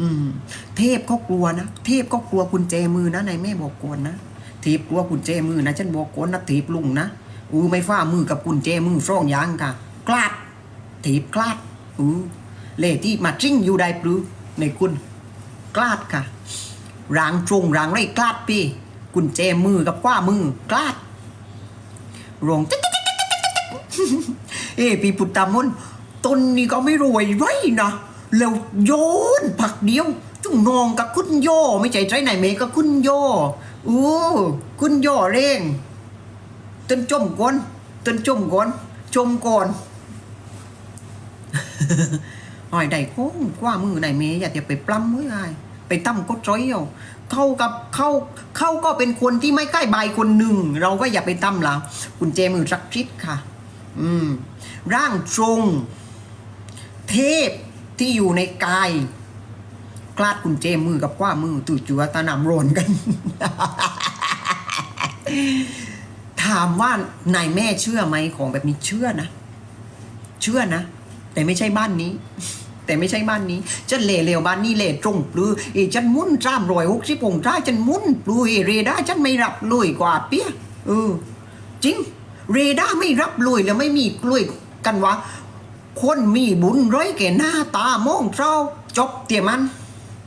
อืม เทพก็กลัวนะ เทพก็กลัวกุญแจมือนะนายแม่บอกกวนนะเทพกลัวกุญแจมือนะฉันบอกกวนนะเทพลุงนะอือไม่ฟ้ามือกับกุญแจมือซ่องอยางค่ะกลาดเทพกลาดอือเล่ที่มาจิ้งอยู่ได้ปรือในคุณกลาดค่ะรางตรงรางไรกลาดพี่กุญแจมือกับกว่ามือกลาดรองติ๊กติ๊กติ๊กติ๊กติ๊ก เอ้พี่ปุตตามนต้นนี้ก็ไม่รวยไว้นะแล้วโยนผักเดียวจุงนองกับคุณโยไม่ใจใจไหนเมกับคุณโยอู้คุณโยเร่งต้นจมก่อนต้นจมก่อนจมก่อนหอยได้โค้งกว่ามือไหนเมย์อย่าเดี๋ยวไปปล้ำมือไอ้ไปตั้มก็จ้อยเอาเข้ากับเข้าเข้าก็เป็นคนที่ไม่ใกล้ใบคนหนึ่ง เราก็อย่าไปตั้มละคุณเจมือสักชิดค่ะ อืม ร่างทรง เทพที่อยู่ในกายกลาดคุณเจมือกับกว่ามือตู่จัวตานำโรนกัน ถามว่านายแม่เชื่อไหมของแบบนี้เชื่อนะ เชื่อนะ แต่ไม่ใช่บ้านนี้แต่ไม่ใช่บ้านนี้ฉันเล่เลวบ้านนี้เล่ตรงปลือเอฉันมุ่นจ้ามรอยหกสิบองได้ฉันมุ่นปลือเอเรดาฉันไม่รับลุยกว่าเปี้ยเออจริง เรดาไม่รับลุยแล้วไม่มีลุย กันวะคนมีบุญร้อยแก่หน้าตามองเศร้าจบเตี่ยมัน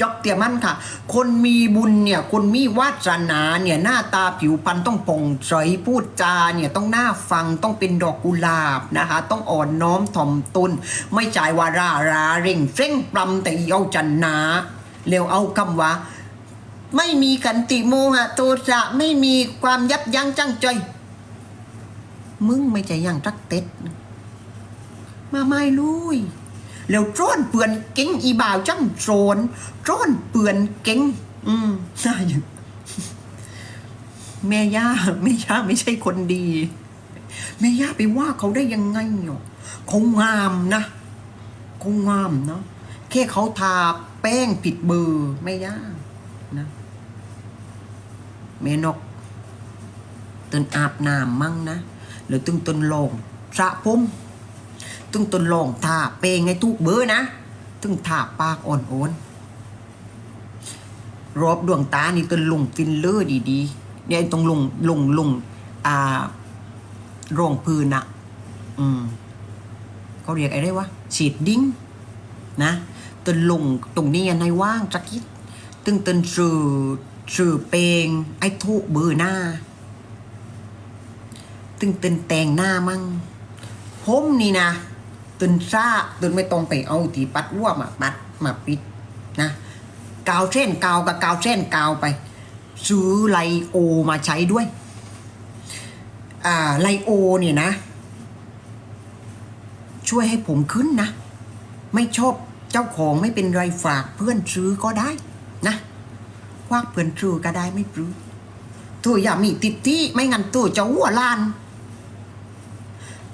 จบเตี่ยมันค่ะ คนมีบุญเนี่ยคนมีวาสนาเนี่ยหน้าตาผิวพรรณต้องป่องใสพูดจาเนี่ยต้องน่าฟังต้องเป็นดอกกุหลาบนะคะ ต้องอ่อนน้อมถ่อมตนไม่จ่ายวาราราเร่งเร่งปรำแต่เอาจันนาเร็วเอาคำว่าไม่มีกันติโมหะโทสะไม่มีความยับยั้งจังใจ มึงไม่ใจยังรักเต็ด มาไม่ลุยแล้วจ้อนเปื่อนเก่งอีบ่าวจังโจรจ้อนเปื่อนเก่งอืมน่าอยู่แม่ย่าแม่ย่าไม่ใช่คนดี แม่ย่าไปว่าเขาได้ยังไงเนาะเขางามนะเขางามเนาะแค่เขาทาแป้งผิดเบอร์แม่ย่านะแม่นกตนอาบน้ำมั่งนะหรือตึงตนลงสระผม ตึงตนลองทาเปงไงทุกเบอร์นะตึงทาปากอ่อนโอนรอบดวงตานี่ตนลงฟินเลอร์ดีๆเนี่ยตรงลงลงลงอ่ารองพื้นอะอืมเขาเรียกอะไรวะฉีดดิ้งนะตนลงตรงนี้ในว่างจักคิดตึงตนสื่อสื่อเปงไอ้ทุกเบอร์หน้าตึงตนแต่งหน้ามั่งผมนี่นะ ตุนซ่าตุนไม่ต้องไปเอาตีปัดว่ามาปัดมาปิดนะกาวเส้นกาวกับกาวเส้นกาวไป ซื้อไลโอมาใช้ด้วยอ่าไลโอเนี่ยนะ ช่วยให้ผมขึ้นนะ ไม่ชอบเจ้าของไม่เป็นไรฝากเพื่อนซื้อก็ได้นะควักเพื่อนซื้อก็ได้ไม่ปรื้อตัวอย่ามีติดที่ไม่งั้นตัวจะหัวล้าน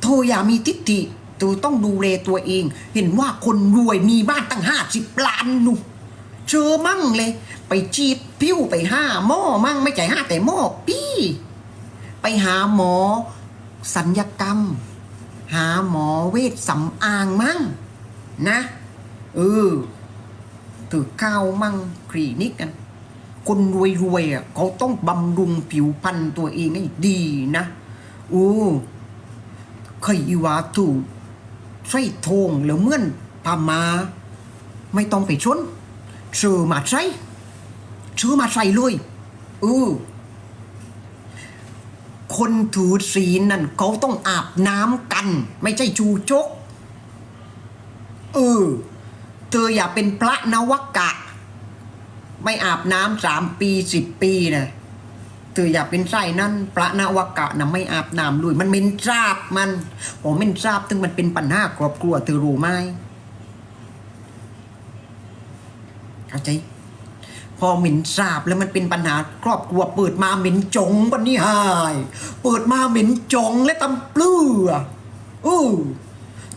โทอย่ามีทิฏฐิ ตูต้องดูแลตัวเอง เห็นว่าคนรวยมีบ้านตั้งห้าสิบล้านหนูเจอมั่งเลย ไปจีบพิ้วไปห้าหม้อมั่งไม่ใช่ห้าแต่หม้อปี้ ไปหาหมอ สัญญกรรม หาหมอเวชสำอางมั่ง นะเออถือข้าวมั่งคลินิกกัน คนรวยๆอะเขาต้องบำรุงผิวพรรณตัวเองให้ดีนะอู้เคยอีวาถู ใส่ทงแล้วเมื่อนพามา ไม่ต้องไปชนซื้อมาใส่ซื้อมาใส่เลยเออคนถือศีลนั่นเขาต้องอาบน้ำกัน ไม่ใช่ชูจกเออเธออย่าเป็นพระนวกะ ไม่อาบน้ำสามปีสิบปีนะ ธออย่าเป็นไส้นั่นพระนวกะนะไม่อาบน้ำด้วยมันเม็นทราบมันผมเม็นทราบถึงมันเป็นปัญหาครอบครัวเธอรู้ไหมเข้าใจพอเหม็นทราบแล้วมันเป็นปัญหาครอบครัวเปิดมาเหม็นจงปันนี่หายเปิดมาเหม็นจงและตำปลื้ออู้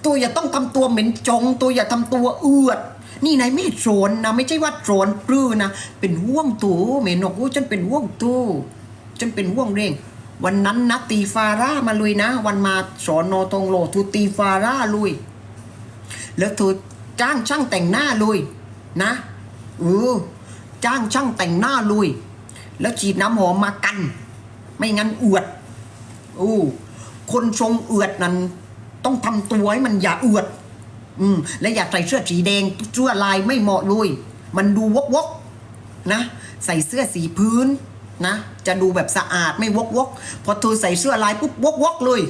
ตัวอย่าต้องทำตัวเหม็นจง ตัวอย่าทำตัวเอือด นี่นายไม่โสนนะไม่ใช่ว่าโสนปลื้อนะเป็นห่วงตูเหม็นอกอู้ฉันเป็นห่วงตู ฉันเป็นห่วงเร่ง วันนั้นนะตีฟาร่ามาลุยนะ วันมาสอนอทองโลทูตีฟาร่าลุย แล้วเธอจ้างช่างแต่งหน้าเลยนะเออจ้างช่างแต่งหน้าเลยแล้วฉีดน้ำหอมมากัน ไม่งั้นอวดโอ้คนทรงอวดนั้น ต้องทำตัวให้มันอย่าอวด อืม และอย่าใส่เสื้อสีแดงเสื้อลายไม่เหมาะเลย มันดูวกวกๆนะ ใส่เสื้อสีพื้น นะจะดูแบบสะอาดไม่วกวกๆพอเธอใส่เสื้อลายปุ๊บวกวกๆเลย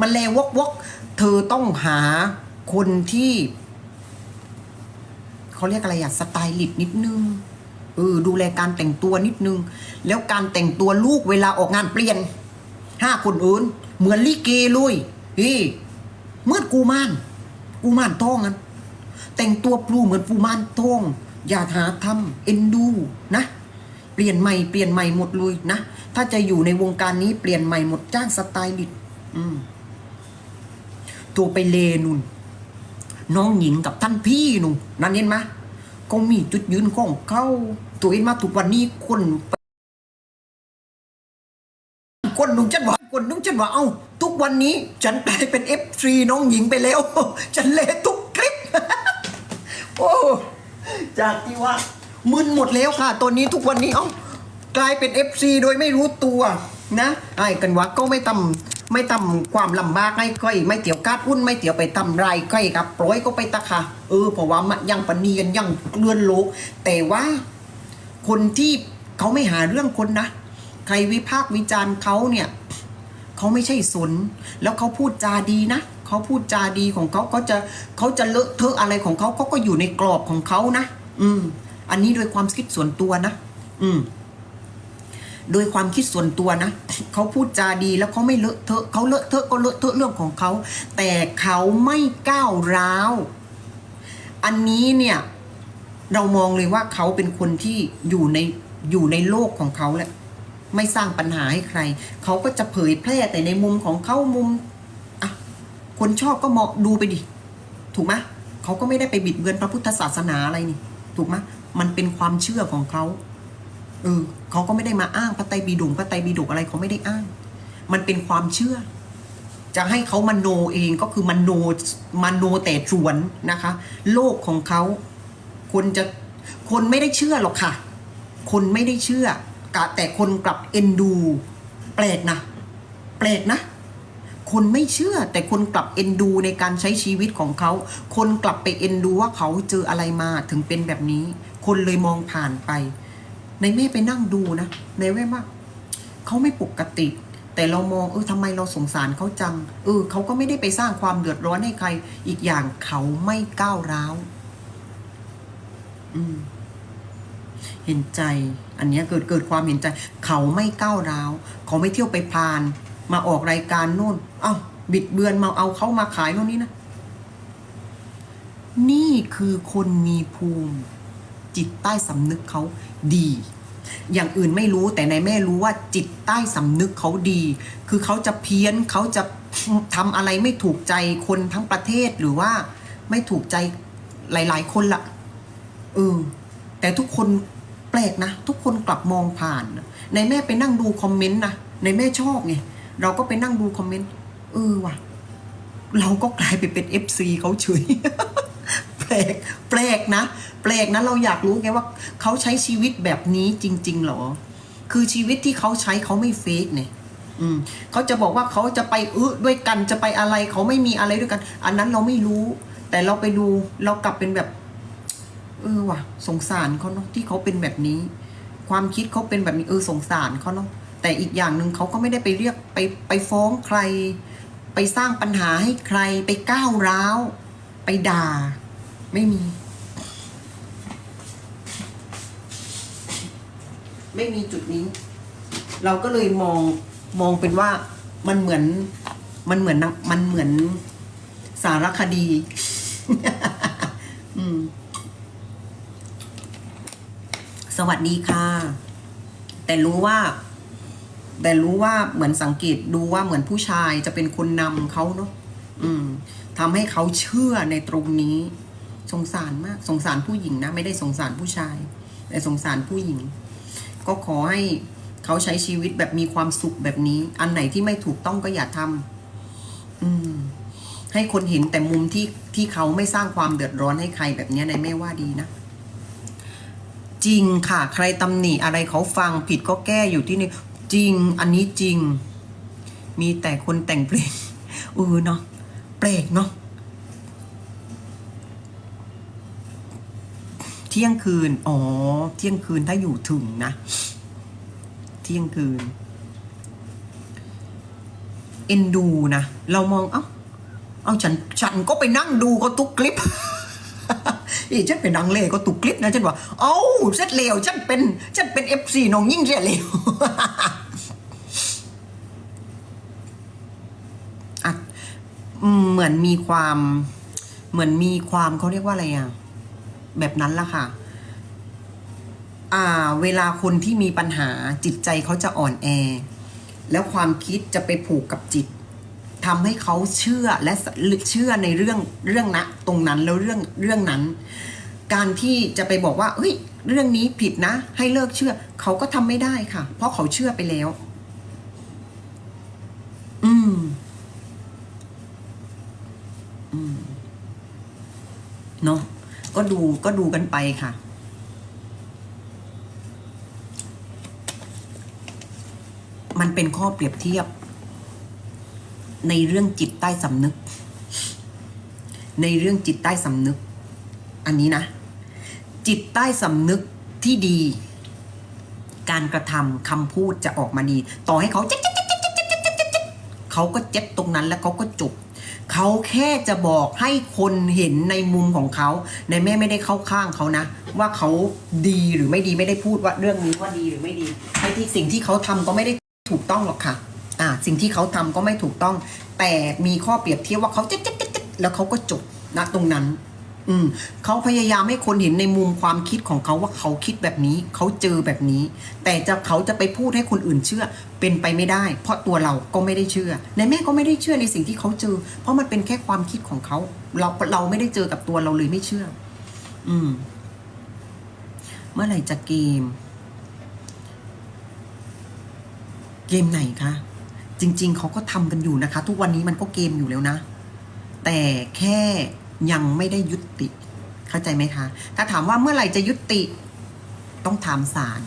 มันแลวกวกๆเธอต้องหาคนที่เขาเรียกอะไรอะสไตลิสต์นิดนึงเออดูแลการแต่งตัวนิดนึง แล้วการแต่งตัวลูกเวลาออกงานเปลี่ยนห้าคนอื่น เหมือนลิเกเลยเฮ้เมื่อกูมานกูมานท้องนั้นแต่งตัวปลูเหมือนปูมานท้องอย่าหาทำเอ็นดูนะ เปลี่ยนใหม่เปลี่ยนใหม่หมดเลยนะ ถ้าจะอยู่ในวงการนี้เปลี่ยนใหม่หมดจ้างสไตลิสต์ตัวไปเลนุนน้องหญิงกับท่านพี่หนูนั่นเห็นไหมก็มีจุดยืนของเขาตัวเองมาทุกวันนี้คนคนนุ่งจันว่าคนนุ่งจันว่าเอ้า ทุกวันนี้ฉันกลายเป็น F3 น้องหญิงไปแล้ว ฉันเละทุกคลิป โอ้จากที่ว่า มึนหมดแล้วค่ะตัวนี้ทุกวันนี้เอ้ากลายเป็น FC โดยไม่รู้ตัวนะไอ้กันว่าก็ไม่ทำไม่ทำความลำบากให้ก้อยไม่เตียวกาดอุ้นไม่เตียวไปทำไรก้อยครับปล่อยก็ไปตะค่ะ เออเพราะว่ามันยังปนีกันยังเลื่อนโลก แต่ว่าคนที่เขาไม่หาเรื่องคนนะ ใครวิพากษ์วิจารณ์เขาเนี่ยเขาไม่ใช่สนแล้วเขาพูดจาดีนะเขาพูดจาดีของเขาเขาจะเขาจะเลอะเทอะอะไรของเขาเขาก็อยู่ในกรอบของเขานะ อืม อันนี้โดยความคิดส่วนตัวนะ อืม โดยความคิดส่วนตัวนะเขาพูดจาดีแล้วเขาไม่เลอะเทอะเขาเลอะเทอะก็เลอะเทอะเรื่องของเขา แต่เขาไม่ก้าวร้าว อันนี้เนี่ย เรามองเลยว่าเขาเป็นคนที่อยู่ในอยู่ในโลกของเขาแหละไม่สร้างปัญหาให้ใคร เขาก็จะเผยแพร่แต่ในมุมของเขามุมอะคนชอบก็มองดูไปดิ ถูกไหมเขาก็ไม่ได้ไปบิดเบือนพระพุทธศาสนาอะไรนี่ ถูกไหม มันเป็นความเชื่อของเขาเออเขาก็ไม่ได้มาอ้างพระไตรปิฎกพระไตรปิฎกอะไรเขาไม่ได้อ้าง มันเป็นความเชื่อ จะให้เขามโนเองก็คือมโนมโนแต่ชวนนะคะ โลกของเขาคนจะคนไม่ได้เชื่อหรอกค่ะ คนไม่ได้เชื่อกะแต่คนกลับเอ็นดู แปลกนะแปลกนะ คนไม่เชื่อ แต่คนกลับเอ็นดูในการใช้ชีวิตของเขา คนกลับไปเอ็นดูว่าเขาเจออะไรมาถึงเป็นแบบนี้ คนเลยมองผ่านไป ในแม่ไปนั่งดูนะ ในแม่ว่าเขาไม่ปกติ แต่เรามองเออทำไมเราสงสารเขาจัง เออเขาก็ไม่ได้ไปสร้างความเดือดร้อนให้ใคร อีกอย่างเขาไม่ก้าวร้าว อืม เห็นใจ อันนี้เกิดเกิดความเห็นใจ เขาไม่ก้าวร้าว เขาไม่เที่ยวไปพาน มาออกรายการโน่น เอ้าบิดเบือนมาเอาเขามาขายโน่นนี่นะ นี่คือคนมีภูมิ จิตใต้สำนึกเขาดี อย่างอื่นไม่รู้แต่ในแม่รู้ว่าจิตใต้สำนึกเขาดี คือเขาจะเพี้ยนเขาจะทำอะไรไม่ถูกใจคนทั้งประเทศหรือว่าไม่ถูกใจหลาย ๆ คนละเออแต่ทุกคนแปลกนะ ทุกคนกลับมองผ่าน ในแม่ไปนั่งดูคอมเมนต์นะในแม่ชอบไงเราก็ไปนั่งดูคอมเมนต์เออว่ะ เราก็กลายไปเป็น FC เขาเฉยแปลกแปลกนะ แปลกนะเราอยากรู้ไงว่าเขาใช้ชีวิตแบบนี้จริง ๆ หรอ คือชีวิตที่เขาใช้เขาไม่เฟกเนี่ยอืมเขาจะบอกว่าเขาจะไปอื้อด้วยกันจะไปอะไรเขาไม่มีอะไรด้วยกัน อันนั้นเราไม่รู้ แต่เราไปดูเรากลับเป็นแบบ เออว่ะ สงสารเขาเนาะที่เขาเป็นแบบนี้ ความคิดเขาเป็นแบบนี้เออสงสารเขาเนาะแต่อีกอย่างหนึ่งเขาก็ไม่ได้ไปเรียกไปไปฟ้องใคร ไปสร้างปัญหาให้ใครไปก้าวร้าว ไปด่า ไม่มี ไม่มีจุดนี้ เราก็เลยมองมองเป็นว่ามันเหมือนมันเหมือนมันเหมือนสารคดีอืมสวัสดีค่ะ แต่รู้ว่า แต่รู้ว่าเหมือนสังเกตดูว่าเหมือนผู้ชายจะเป็นคนนำเขาเนาะอืมทำให้เขาเชื่อในตรงนี้ สงสารมาก สงสารผู้หญิงนะ ไม่ได้สงสารผู้ชาย แต่สงสารผู้หญิง ก็ขอให้เขาใช้ชีวิตแบบมีความสุขแบบนี้ อันไหนที่ไม่ถูกต้องก็อย่าทำอืม ให้คนเห็นแต่มุมที่ที่เขาไม่สร้างความเดือดร้อนให้ใครแบบนี้ยนายแม่ว่าดีนะ จริงค่ะ ใครตำหนิอะไรเขาฟังผิดก็แก้อยู่ที่นี่จริง อันนี้จริง มีแต่คนแต่งเพลงเออเนาะแปลกเนาะ เที่ยงคืน อ๋อ เที่ยงคืนถ้าอยู่ถึงนะ เที่ยงคืน เอ็นดูนะ เรามองเอ้า เอาฉัน ฉันก็ไปนั่งดูก็ทุกคลิปอีฉันเป็นนังเล่ก็ตุกคลิปนะฉันว่า เอ้าเสร็จเลวฉันเป็น ฉันเป็นเอฟซีน้องยิ่งเสียเลวอะเหมือนมีความ เหมือนมีความเขาเรียกว่าอะไรอะ แบบนั้นละค่ะอ่าเวลาคนที่มีปัญหาจิตใจเขาจะอ่อนแอ แล้วความคิดจะไปผูกกับจิตทำให้เขาเชื่อและเชื่อในเรื่องเรื่องนะตรงนั้นแล้วเรื่องเรื่องนั้น การที่จะไปบอกว่าเฮ้ยเรื่องนี้ผิดนะ ให้เลิกเชื่อ เขาก็ทำไม่ได้ค่ะ เพราะเขาเชื่อไปแล้ว อืมอืมเนาะ ก็ดูก็ดูกันไปค่ะ มันเป็นข้อเปรียบเทียบ ในเรื่องจิตใต้สำนึก ในเรื่องจิตใต้สำนึก อันนี้นะ จิตใต้สำนึกที่ดี การกระทำคำพูดจะออกมาดี ต่อให้เขาเจ็บเขาก็เจ็บตรงนั้นแล้วเขาก็จบ เขาแค่จะบอกให้คนเห็นในมุมของเขาในแม่ไม่ได้เข้าข้างเขานะ ว่าเขาดีหรือไม่ดีไม่ได้พูดว่าเรื่องนี้ว่าดีหรือไม่ดีไอ้ที่สิ่งที่เขาทำก็ไม่ได้ถูกต้องหรอกค่ะอ่าสิ่งที่เขาทำก็ไม่ถูกต้อง แต่มีข้อเปรียบเทียบว่าเขาเจ๊กเจ๊กเจ๊กเจ๊กแล้วเขาก็จบณตรงนั้น อืมเขาพยายามให้คนเห็นในมุมความคิดของเขาว่าเขาคิดแบบนี้ เขาเจอแบบนี้ แต่จะเขาจะไปพูดให้คนอื่นเชื่อ เป็นไปไม่ได้ เพราะตัวเราก็ไม่ได้เชื่อในแม่ก็ไม่ได้เชื่อในสิ่งที่เขาเจอ เพราะมันเป็นแค่ความคิดของเขาเราเราไม่ได้เจอกับตัวเราเลยไม่เชื่อ อืม เมื่อไหร่จะเกม เกมไหนคะจริง ๆเขาก็ทำกันอยู่นะคะ ทุกวันนี้มันก็เกมอยู่แล้วนะแต่แค่ ยังไม่ได้ยุติ เข้าใจไหมคะ ถ้าถามว่าเมื่อไหร่จะยุติ ต้องถามศาล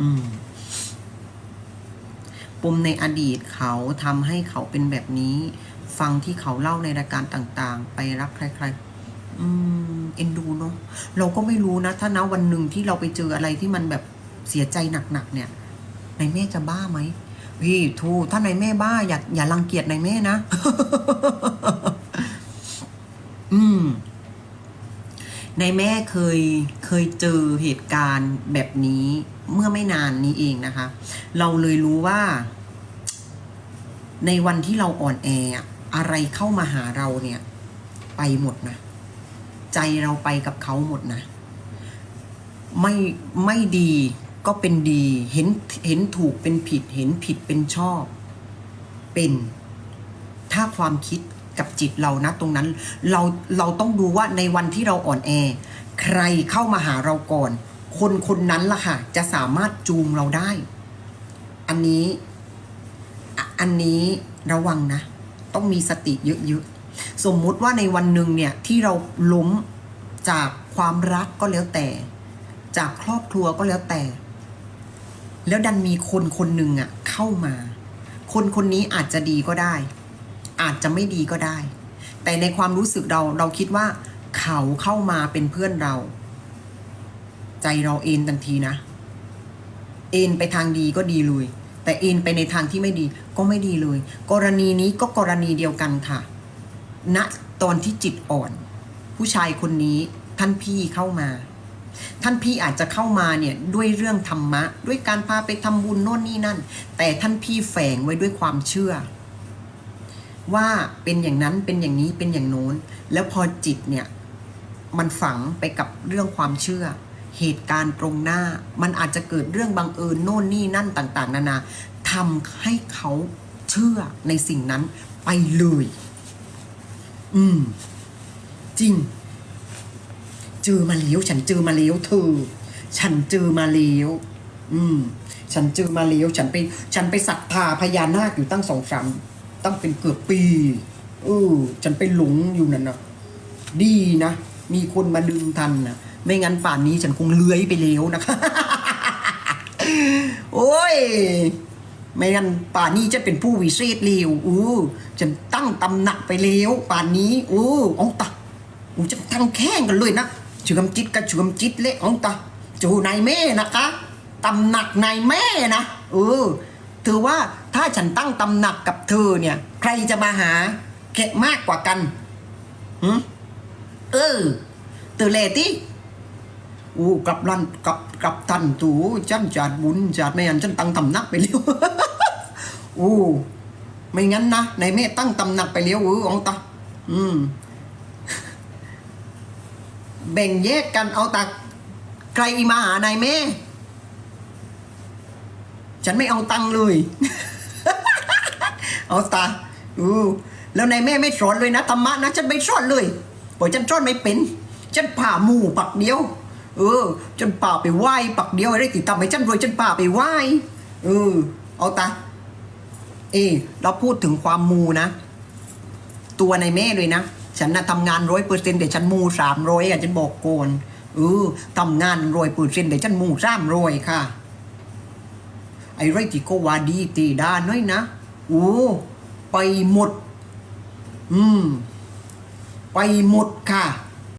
อืมปมในอดีตเขาทำให้เขาเป็นแบบนี้ ฟังที่เขาเล่าในรายการต่างๆ ไปรักใครๆ อืม เอ็นดูเนาะเราก็ไม่รู้นะ ถ้านะวันหนึ่งที่เราไปเจออะไรที่มันแบบเสียใจหนักๆเนี่ยนายแม่จะบ้าไหมพี่ทูถ้านายแม่บ้าอย่าอย่ารังเกียจนายแม่นะ อืม ในแม่เคยเคยเจอเหตุการณ์แบบนี้เมื่อไม่นานนี้เองนะคะ เราเลยรู้ว่า ในวันที่เราอ่อนแออะอะไรเข้ามาหาเราเนี่ย ไปหมดนะ ใจเราไปกับเขาหมดนะ ไม่ไม่ดีก็เป็นดีเห็นเห็นถูกเป็นผิด เห็นผิดเป็นชอบ เป็น ถ้าความคิด กับจิตเรานะตรงนั้น เราเราต้องดูว่าในวันที่เราอ่อนแอ ใครเข้ามาหาเราก่อน คนคนนั้นล่ะค่ะ จะสามารถจูงเราได้ อันนี้ อันนี้ระวังนะ ต้องมีสติเยอะๆ สมมุติว่าในวันหนึ่งเนี่ยที่เราล้มจากความรักก็แล้วแต่ จากครอบครัวก็แล้วแต่ แล้วดันมีคนคนหนึ่งอะเข้ามา คนคนนี้อาจจะดีก็ได้ อาจจะไม่ดีก็ได้ แต่ในความรู้สึกเราเราคิดว่า เขาเข้ามาเป็นเพื่อนเรา ใจเราเอ็นทันทีนะ เอ็นไปทางดีก็ดีเลย แต่เอ็นไปในทางที่ไม่ดีก็ไม่ดีเลย กรณีนี้ก็กรณีเดียวกันค่ะณตอนที่จิตอ่อน ผู้ชายคนนี้ท่านพี่เข้ามาท่านพี่อาจจะเข้ามาเนี่ยด้วยเรื่องธรรมะ ด้วยการพาไปทำบุญโน่นนี่นั่น แต่ท่านพี่แฝงไว้ด้วยความเชื่อ ว่าเป็นอย่างนั้นเป็นอย่างนี้เป็นอย่างโน้น แล้วพอจิตเนี่ยมันฝังไปกับเรื่องความเชื่อ เหตุการณ์ตรงหน้า มันอาจจะเกิดเรื่องบังเอิญโน่นนี่นั่นต่างๆ นานาทำให้เขาเชื่อในสิ่งนั้นไปเลย อืม จริง เจอมาแล้วฉันเจอมาแล้วเธอ ฉันเจอมาแล้วอืม ฉันเจอมาแล้วฉันไป ฉันไปศรัทธาพญานาคอยู่ตั้งสองสาม ตั้งเป็นเกือบปีเออฉันไปหลงอยู่นั่นนะดีนะ มีคนมาดึงทันนะไม่งั้นป่านนี้ฉันคงเลื้อยไปแล้วนะคะ โอ้ย ไม่งั้นป่านนี้จะเป็นผู้วิเศษเลวอู้ ฉันตั้งตำหนักไปแล้วป่านนี้อู้เอาตาอู้จะตั้งแข่งกันเลยนะเฉือมจิตกับเฉือมจิตเละเอาตาจูนายแม่นะคะตำหนักนายแม่นะเออ ถือว่าถ้าฉันตั้งตำหนักกับเธอเนี่ย ใครจะมาหาแขกมากกว่ากันหืมเออเตอเลติอู้กลับลันกลับกลับทันตูจันจาดบุญจาดไม่อันฉันตั้งตำหนักไปแล้วอู้ไม่งั้นนะในแม่ตั้งตำหนักไปแล้วเอออาตาอืมแบ่งแยกกันเอาตาใครมาหานายแม่ ฉันไม่เอาตังค์เลย เอาตาอือแล้วนายแม่ไม่สอนเลยนะธรรมะนะฉันไม่สอนเลยบอกฉันสอนไม่เป็น ฉันผ่าหมู่ปักเดียว เออ ฉันป่าไปไหว้ปักเดียวอะไรติดตามให้ฉันรวยฉันป่าไปไหว้เออ เอาตาเออเราพูดถึงความมูนะ ตัวในแม่เลยนะฉันนะทำงานร้อยเปอร์เซ็นต์แต่ฉันมูสามร้อยอะฉันบอกโกนเออทำงานร้อยเปอร์เซ็นต์แต่ฉันมูสามร้อยค่ะ ไอ้ไรที่ก็ว่าดีตีดาน้อยนะโอ้ไปหมด อืม ไปหมดค่ะ